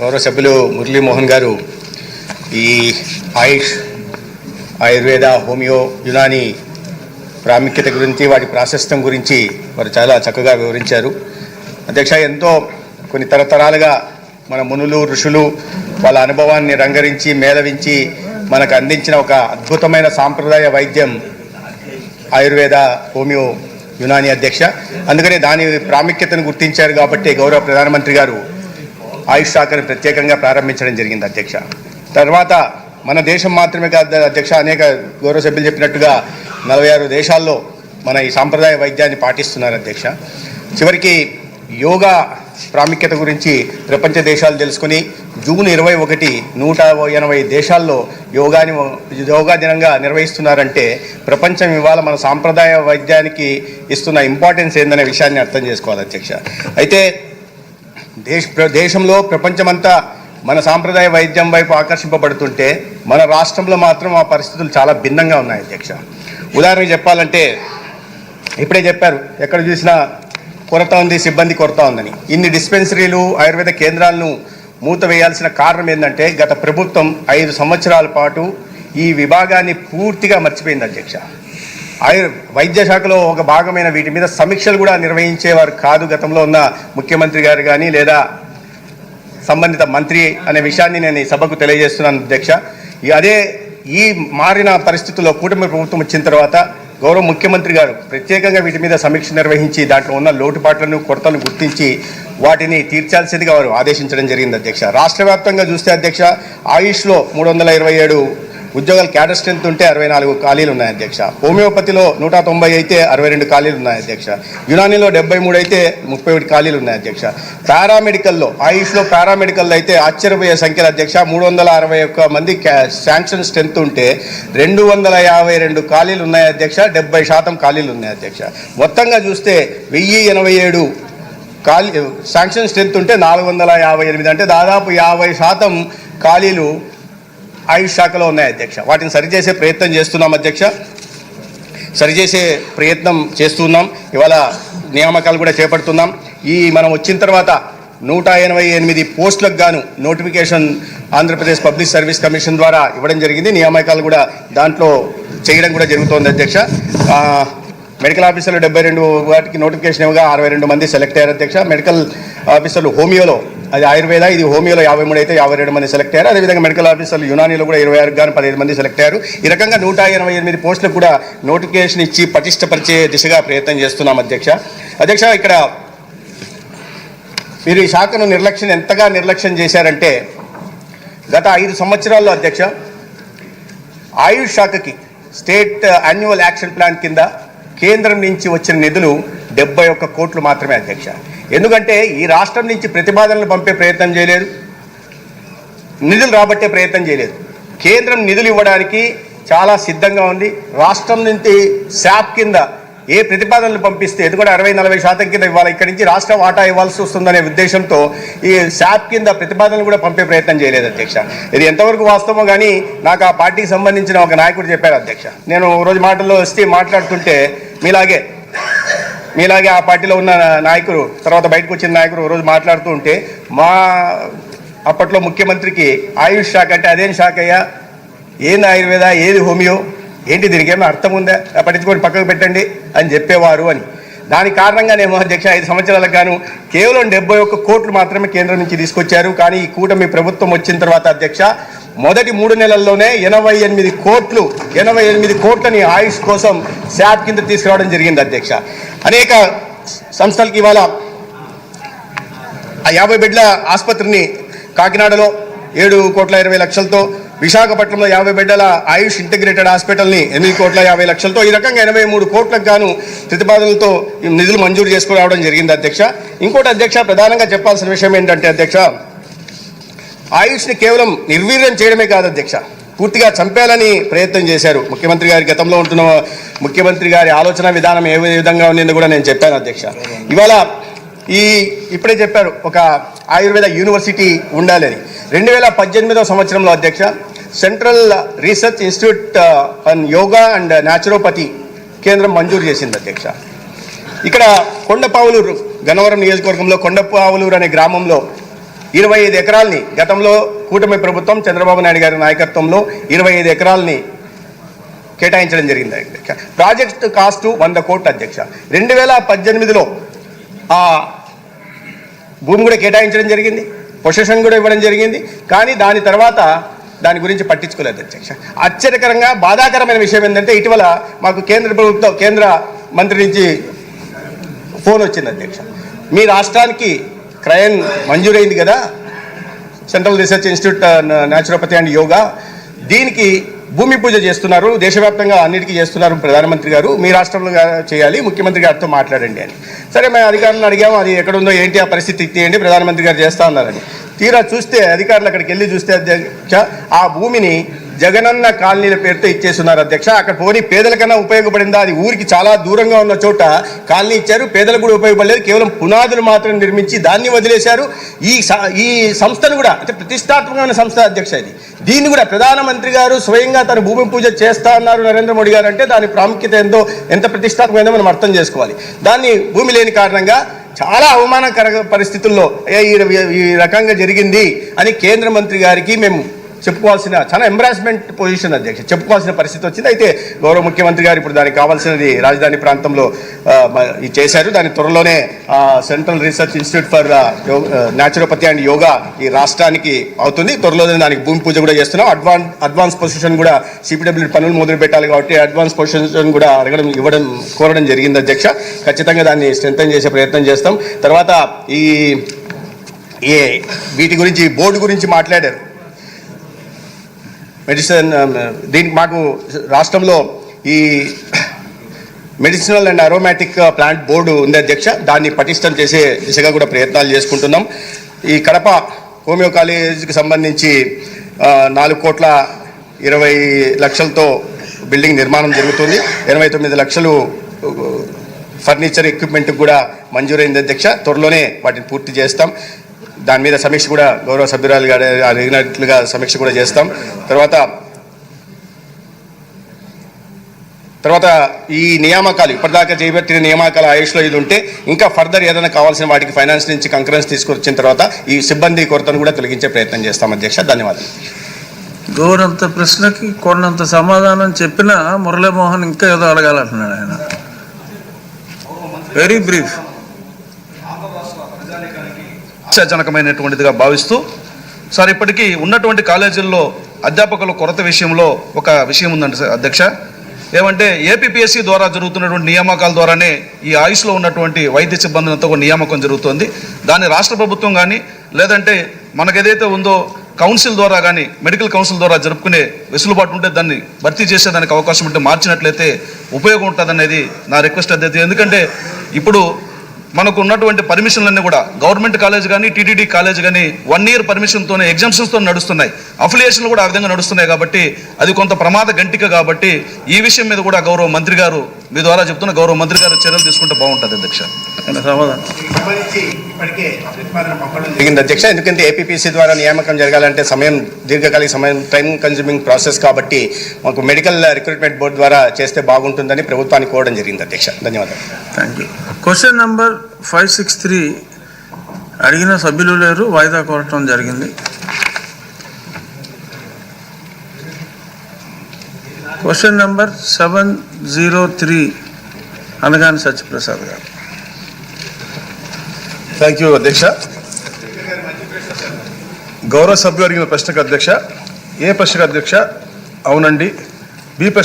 గౌరవ సభ్యులు మురళీమోహన్ గారు ఈ ఆయుష్ ఆయుర్వేద హోమియో యునాని ప్రాముఖ్యత గురించి వాటి ప్రాశస్త్యం గురించి వారు చాలా చక్కగా వివరించారు. అధ్యక్ష ఎంతో కొన్ని తరతరాలుగా మన మునులు ఋషులు వాళ్ళ అనుభవాన్ని రంగరించి మేళవించి మనకు అందించిన ఒక అద్భుతమైన సాంప్రదాయ వైద్యం ఆయుర్వేద హోమియో యునాని అధ్యక్ష. అందుకనే దాని ప్రాముఖ్యతను గుర్తించారు కాబట్టి గౌరవ ప్రధానమంత్రి గారు ఆయుష్ శాఖను ప్రత్యేకంగా ప్రారంభించడం జరిగింది అధ్యక్ష. తర్వాత మన దేశం మాత్రమే కాదు అధ్యక్ష అనేక గౌరవ సభ్యులు చెప్పినట్టుగా నలభై ఆరు దేశాల్లో మన ఈ సాంప్రదాయ వైద్యాన్ని పాటిస్తున్నారు అధ్యక్ష. చివరికి యోగా ప్రాముఖ్యత గురించి ప్రపంచ దేశాలు తెలుసుకుని జూన్ ఇరవై ఒకటి నూట ఎనభై దేశాల్లో యోగాని యోగా దినంగా నిర్వహిస్తున్నారంటే ప్రపంచం ఇవాళ మన సాంప్రదాయ వైద్యానికి ఇస్తున్న ఇంపార్టెన్స్ ఏందనే విషయాన్ని అర్థం చేసుకోవాలి అధ్యక్ష. అయితే దేశ ప్ర- దేశంలో ప్రపంచమంతా మన సాంప్రదాయ వైద్యం వైపు ఆకర్షింపబడుతుంటే మన రాష్ట్రంలో మాత్రం ఆ పరిస్థితులు చాలా భిన్నంగా ఉన్నాయి అధ్యక్ష. ఉదాహరణకు చెప్పాలంటే ఇప్పుడే చెప్పారు ఎక్కడ చూసినా కొరత ఉంది సిబ్బంది కొరత ఉందని. ఇన్ని డిస్పెన్సరీలు ఆయుర్వేద కేంద్రాలను మూత వేయాల్సిన కారణం ఏంటంటే గత ప్రభుత్వం ఐదు సంవత్సరాల పాటు ఈ విభాగాన్ని పూర్తిగా మర్చిపోయింది అధ్యక్ష. ఆయుర్ వైద్య శాఖలో ఒక భాగమైన వీటి మీద సమీక్షలు కూడా నిర్వహించేవారు కాదు గతంలో ఉన్న ముఖ్యమంత్రి గారు కానీ లేదా సంబంధిత మంత్రి అనే విషయాన్ని నేను ఈ సభకు తెలియజేస్తున్నాను అధ్యక్ష. అదే ఈ మారిన పరిస్థితుల్లో కూటమి ప్రభుత్వం వచ్చిన తర్వాత గౌరవ ముఖ్యమంత్రి గారు ప్రత్యేకంగా వీటి మీద సమీక్ష నిర్వహించి దాంట్లో ఉన్న లోటుపాట్లను కొరతలను గుర్తించి వాటిని తీర్చాల్సిందిగా వారు ఆదేశించడం జరిగింది అధ్యక్ష. రాష్ట్ర వ్యాప్తంగా చూస్తే అధ్యక్ష ఆయుష్లో మూడు వందల ఇరవై ఏడు ఉద్యోగాలు క్యాడర్ స్ట్రెంత్ ఉంటే అరవై నాలుగు ఖాళీలు ఉన్నాయి అధ్యక్ష. హోమియోపతిలో నూట తొంభై అయితే అరవై రెండు ఖాళీలు ఉన్నాయి అధ్యక్ష. యునానీలో డెబ్బై మూడు అయితే ముప్పై ఒకటి ఖాళీలు ఉన్నాయి అధ్యక్ష. పారామెడికల్లో ఆయుష్లో పారామెడికల్లో అయితే ఆశ్చర్యపోయే సంఖ్యల అధ్యక్ష. మూడు వందల అరవై ఒక్క మంది క్యా- శాంక్షన్ స్ట్రెంత్ ఉంటే రెండు వందల యాభై రెండు ఖాళీలు ఉన్నాయి అధ్యక్ష. డెబ్బై శాతం ఖాళీలు ఉన్నాయి అధ్యక్ష. మొత్తంగా చూస్తే వెయ్యి ఎనభై ఏడు ఖాళీ శాంక్షన్ స్ట్రెంత్ ఉంటే నాలుగు వందల యాభై ఎనిమిది. అంటే దాదాపు యాభై శాతం ఖాళీలు ఆయుష్ శాఖలో ఉన్నాయి అధ్యక్ష. వాటిని సరిచేసే ప్రయత్నం చేస్తున్నాం అధ్యక్ష. సరిచేసే ప్రయత్నం చేస్తున్నాం. ఇవాళ నియామకాలు కూడా చేపడుతున్నాం. ఈ మనం వచ్చిన తర్వాత నూట ఎనభై ఎనిమిది పోస్టులకు గాను notification Andhra Pradesh public service commission ద్వారా ఇవ్వడం జరిగింది. నియామకాలు కూడా దాంట్లో చేయడం కూడా జరుగుతోంది అధ్యక్ష. మెడికల్ ఆఫీసర్లు డెబ్బై రెండు వాటికి నోటిఫికేషన్ ఇవ్వగా అరవై రెండు మంది సెలెక్ట్ అయ్యారు అధ్యక్ష. మెడికల్ ఆఫీసర్లు హోమియోలో అది ఆయుర్వేద ఇది హోమియోలో యాభై మూడు అయితే యాభై రెండు మంది సెలెక్ట్ అయ్యారు. అదేవిధంగా మెడికల్ ఆఫీసర్లు యునానీలో కూడా ఇరవై ఆరు కానీ పదిహేను మంది సెలెక్ట్ అయ్యారు. ఈ రకంగా నూట ఎనభై ఎనిమిది పోస్టులకు కూడా నోటిఫికేషన్ ఇచ్చి పటిష్టపరిచే దిశగా ప్రయత్నం చేస్తున్నాం అధ్యక్ష. అధ్యక్ష ఇక్కడ మీరు ఈ శాఖను నిర్లక్ష్యం ఎంతగా నిర్లక్ష్యం చేశారంటే గత ఐదు సంవత్సరాల్లో అధ్యక్ష ఆయుష్ శాఖకి స్టేట్ యాన్యువల్ యాక్షన్ ప్లాన్ కింద కేంద్రం నుంచి వచ్చిన నిధులు డెబ్బై ఒక్క కోట్లు మాత్రమే అధ్యక్ష. ఎందుకంటే ఈ రాష్ట్రం నుంచి ప్రతిపాదనలు పంపే ప్రయత్నం చేయలేదు నిధులు రాబట్టే ప్రయత్నం చేయలేదు. కేంద్రం నిధులు ఇవ్వడానికి చాలా సిద్ధంగా ఉంది. రాష్ట్రం నుంచి శాప్ కింద ఏ ప్రతిపాదనలు పంపిస్తే ఎందుకంటే అరవై నలభై శాతం కింద ఇవ్వాలి. ఇక్కడి నుంచి రాష్ట్రం వాటా ఇవ్వాల్సి వస్తుందనే ఉద్దేశంతో ఈ శాప్ కింద ప్రతిపాదనలు కూడా పంపే ప్రయత్నం చేయలేదు అధ్యక్ష. ఇది ఎంతవరకు వాస్తవమో కానీ నాకు ఆ పార్టీకి సంబంధించిన ఒక నాయకుడు చెప్పారు అధ్యక్ష. నేను రోజు మాటల్లో వస్తే మాట్లాడుతుంటే మీలాగే మీలాగే ఆ పార్టీలో ఉన్న నాయకుడు తర్వాత బయటకు వచ్చిన నాయకుడు రోజు మాట్లాడుతూ ఉంటే మా అప్పట్లో ముఖ్యమంత్రికి ఆయుష్ శాఖ అంటే అదేం శాఖ అయ్యా? ఏంది ఆయుర్వేద? ఏది హోమియో? ఏంటి దీనికి ఏమైనా అర్థం ఉందా? పట్టించుకొని పక్కకు పెట్టండి అని చెప్పేవారు అని. దానికి కారణంగానేమో అధ్యక్ష ఐదు సంవత్సరాలకు గాను కేవలం డెబ్బై ఒక్క కోట్లు మాత్రమే కేంద్రం నుంచి తీసుకొచ్చారు. కానీ ఈ కూటమి ప్రభుత్వం వచ్చిన తర్వాత అధ్యక్ష మొదటి మూడు నెలల్లోనే ఎనభై ఎనిమిది కోట్లు ఎనభై ఎనిమిది కోట్లని ఆయుష్ కోసం శాప్ కింద తీసుకురావడం జరిగింది అధ్యక్ష. అనేక సంస్థలకి ఇవాళ ఆ యాభై బెడ్ల ఆసుపత్రిని కాకినాడలో ఏడు కోట్ల ఇరవై లక్షలతో విశాఖపట్నంలో యాభై బెడ్డల ఆయుష్ ఇంటిగ్రేటెడ్ హాస్పిటల్ని ఎనిమిది కోట్ల యాభై లక్షలతో ఈ రకంగా ఎనభై మూడు కోట్లకు గాను ప్రతిపాదనలతో నిధులు మంజూరు చేసుకురావడం జరిగింది అధ్యక్ష. ఇంకోటి అధ్యక్ష ప్రధానంగా చెప్పాల్సిన విషయం ఏంటంటే అధ్యక్ష ఆయుష్ని కేవలం నిర్వీర్యం చేయడమే కాదు అధ్యక్ష. పూర్తిగా చంపేయాలని ప్రయత్నం చేశారు. ముఖ్యమంత్రి గారి గతంలో ఉంటున్న ముఖ్యమంత్రి గారి ఆలోచన విధానం ఏ విధంగా ఉండిందో కూడా నేను చెప్పాను అధ్యక్ష. ఇవాళ ఈ ఇప్పుడే చెప్పారు ఒక ఆయుర్వేద యూనివర్సిటీ ఉండాలి అని రెండు వేల పద్దెనిమిదవ సంవత్సరంలో అధ్యక్ష central research institute on yoga and naturopathy కేంద్రం మంజూరు చేసింది అధ్యక్ష. ఇక్కడ కొండపావులూరు గన్నవరం నియోజకవర్గంలో కొండపావులూరు అనే గ్రామంలో ఇరవై ఐదు ఎకరాల్ని గతంలో కూటమి ప్రభుత్వం చంద్రబాబు నాయుడు గారి నాయకత్వంలో ఇరవై ఐదు ఎకరాల్ని కేటాయించడం జరిగింది. అధ్యక్ష ప్రాజెక్ట్ కాస్టు వంద కోట్ల అధ్యక్ష. రెండు వేల పద్దెనిమిదిలో ఆ భూమి కూడా కేటాయించడం జరిగింది. పొజిషన్ కూడా ఇవ్వడం జరిగింది. కానీ దాని తర్వాత దాని గురించి పట్టించుకోలేదు అధ్యక్ష. ఆశ్చర్యకరంగా బాధాకరమైన విషయం ఏంటంటే ఇటీవల మాకు కేంద్ర ప్రభుత్వం కేంద్ర మంత్రి నుంచి ఫోన్ వచ్చింది అధ్యక్ష. మీ రాష్ట్రానికి క్రయన్ మంజూరైంది కదా? Central research institute naturopathy and yoga దీనికి భూమి పూజ చేస్తున్నారు దేశవ్యాప్తంగా అన్నిటికీ చేస్తున్నారు ప్రధానమంత్రి గారు. మీ రాష్ట్రంలో చేయాలి ముఖ్యమంత్రి గారితో మాట్లాడండి అని. సరే మేము అధికారులను అడిగాము అది ఎక్కడుందో ఏంటి ఆ పరిస్థితి తీయండి ప్రధానమంత్రి గారు చేస్తా ఉన్నారని తీరా చూస్తే అధికారులు అక్కడికి వెళ్ళి చూస్తే అధ్యక్ష ఆ భూమిని జగనన్న కాలనీల పేరుతో ఇచ్చేస్తున్నారు అధ్యక్ష. అక్కడ పోనీ పేదలకన్నా ఉపయోగపడిందా? అది ఊరికి చాలా దూరంగా ఉన్న చోట కాలనీ ఇచ్చారు. పేదలకు కూడా ఉపయోగపడలేదు. కేవలం పునాదులు మాత్రం నిర్మించి దాన్ని వదిలేశారు. ఈ స- ఈ సంస్థను కూడా అంటే ప్రతిష్టాత్మకమైన సంస్థ అధ్యక్ష ఇది. దీన్ని కూడా ప్రధానమంత్రి గారు స్వయంగా తన భూమి పూజ చేస్తా అన్నారు నరేంద్ర మోడీ గారు అంటే దాని ప్రాముఖ్యత ఎంతో ఎంత ప్రతిష్టాత్మకమైందో మనం అర్థం చేసుకోవాలి. దాన్ని భూమి లేని కారణంగా చాలా అవమానకర పరిస్థితుల్లో ఈ ఈ రకంగా జరిగింది అని కేంద్ర మంత్రి గారికి మేము చెప్పుకోవాల్సిన చాలా ఎంబ్రాస్మెంట్ పొజిషన్ అధ్యక్ష చెప్పుకోవాల్సిన పరిస్థితి వచ్చింది. అయితే గౌరవ ముఖ్యమంత్రి గారు ఇప్పుడు దానికి కావాల్సినది రాజధాని ప్రాంతంలో ఇది చేశారు. దాని త్వరలోనే central research institute for yo- naturopathy and yoga ఈ రాష్ట్రానికి అవుతుంది. త్వరలోనే దానికి భూమి పూజ కూడా చేస్తున్నాం. అడ్వాన్స్ అడ్వాన్స్ పొజిషన్ కూడా సిపిడబ్ల్యూ పనులు మొదలు పెట్టాలి కాబట్టి అడ్వాన్స్ పొజిషన్ కూడా అడగడం ఇవ్వడం కోరడం జరిగింది అధ్యక్ష. ఖచ్చితంగా దాన్ని స్ట్రెంథన్ చేసే ప్రయత్నం చేస్తాం. తర్వాత ఈ ఏ వీటి గురించి బోర్డు గురించి మాట్లాడారు. మెడిసిన్ దీనికి మాకు రాష్ట్రంలో ఈ medicinal and aromatic plant board ఉంది అధ్యక్ష. దాన్ని పటిష్టం చేసే దిశగా కూడా ప్రయత్నాలు చేసుకుంటున్నాం. ఈ కడప హోమియో కాలేజీకి సంబంధించి నాలుగు కోట్ల ఇరవై లక్షలతో బిల్డింగ్ నిర్మాణం జరుగుతుంది. ఎనభై తొమ్మిది లక్షలు ఫర్నిచర్ ఎక్విప్మెంట్ కూడా మంజూరైంది అధ్యక్ష. త్వరలోనే వాటిని పూర్తి చేస్తాం. దాని మీద సమీక్ష కూడా గౌరవ సభ్యురాలు గారు అడిగినట్లుగా సమీక్ష కూడా చేస్తాం. తర్వాత తర్వాత ఈ నియామకాలు ఇప్పటిదాకా చేపట్టిన నియామకాల ఆయుష్లో ఇది ఉంటే ఇంకా ఫర్దర్ ఏదైనా కావాల్సిన వాటికి ఫైనాన్స్ నుంచి కంకరెన్స్ తీసుకొచ్చిన తర్వాత ఈ సిబ్బంది కొరతను కూడా తొలగించే ప్రయత్నం చేస్తాం అధ్యక్ష. ధన్యవాదాలు. గౌరంత ప్రశ్నకి కొన్నంత సమాధానం చెప్పినా మురళీమోహన్ ఇంకా ఏదో అడగాలంటున్నాడు ఆయన. వెరీ బ్రీఫ్ ఆశాజనకమైనటువంటిదిగా భావిస్తూ సార్ ఇప్పటికీ ఉన్నటువంటి కాలేజీల్లో అధ్యాపకుల కొరత విషయంలో ఒక విషయం ఉందండి సార్ అధ్యక్ష. ఏమంటే ఏపీపీఎస్సీ ద్వారా జరుగుతున్నటువంటి నియామకాల ద్వారానే ఈ ఆయుష్లో ఉన్నటువంటి వైద్య సిబ్బందితో కూడా నియామకం జరుగుతుంది. దాన్ని రాష్ట్ర ప్రభుత్వం కానీ లేదంటే మనకేదైతే ఏదైతే ఉందో కౌన్సిల్ ద్వారా కానీ మెడికల్ కౌన్సిల్ ద్వారా జరుపుకునే వెసులుబాటు ఉంటే దాన్ని భర్తీ చేసేదానికి అవకాశం ఉంటే మార్చినట్లయితే ఉపయోగం ఉంటుంది అనేది నా రిక్వెస్ట్ అధ్యక్ష. ఎందుకంటే ఇప్పుడు మనకు ఉన్నటువంటి పర్మిషన్లన్నీ కూడా గవర్నమెంట్ కాలేజ్ కానీ టీటీడీ కాలేజ్ కానీ వన్ ఇయర్ పర్మిషన్తోనే ఎగ్జామ్షన్స్తో నడుస్తున్నాయి. అఫిలియేషన్లు కూడా ఆ విధంగా నడుస్తున్నాయి కాబట్టి అది కొంత ప్రమాద గంటిక కాబట్టి ఈ విషయం మీద కూడా గౌరవ మంత్రి గారు మీ ద్వారా చెప్తున్న గౌరవ మంత్రి గారు చర్యలు తీసుకుంటే బాగుంటుంది అధ్యక్ష. జరిగింది అధ్యక్ష ఎందుకంటే ఏపీపీసీ ద్వారా నియామకం జరగాలంటే సమయం దీర్ఘకాలిక సమయం టైం కన్జ్యూమింగ్ ప్రాసెస్ కాబట్టి మాకు మెడికల్ రిక్రూట్మెంట్ బోర్డు ద్వారా చేస్తే బాగుంటుందని ప్రభుత్వానికి కోరడం జరిగింది అధ్యక్ష. ధన్యవాదాలు. Thank you question number five six three అడిగిన సభ్యులు లేరు వాయిదా కోరటం జరిగింది. Question number seven zero three Anagani Satyaprasad గారు. థ్యాంక్ యూ అధ్యక్ష. గౌరవ సభ్యులు అడిగిన ప్రశ్నకు అధ్యక్ష ఏ ప్రశ్నకు అధ్యక్ష? అవునండి. బి ప్రశ్న